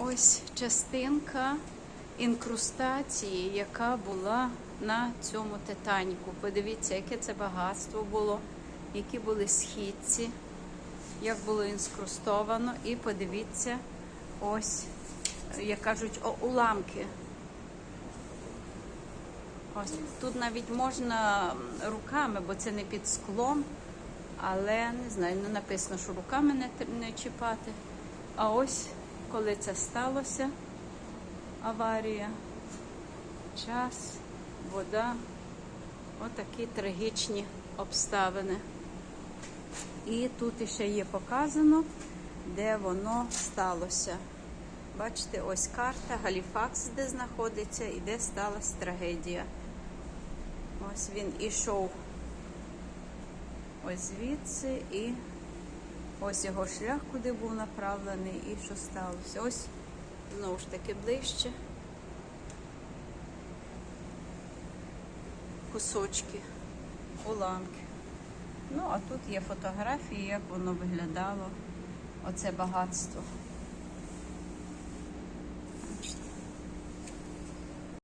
Ось частинка інкрустації, яка була на цьому Титаніку. Подивіться, яке це багатство було, які були східці, як було інскрустовано. І подивіться, ось, як кажуть, о, уламки. Ось тут навіть можна руками, бо це не під склом, але не знаю, не написано, що руками не, не чіпати. А ось коли це сталося, аварія, час, вода, отакі трагічні обставини. І тут іще є показано, де воно сталося. Бачите, ось карта, Галіфакс, де знаходиться, і де сталася трагедія. Ось він ішов ось звідси і ось його шлях, куди був направлений, і що сталося. Ось знову ж таки ближче. Кусочки, уламки. Ну, а тут є фотографії, як воно виглядало, оце багатство.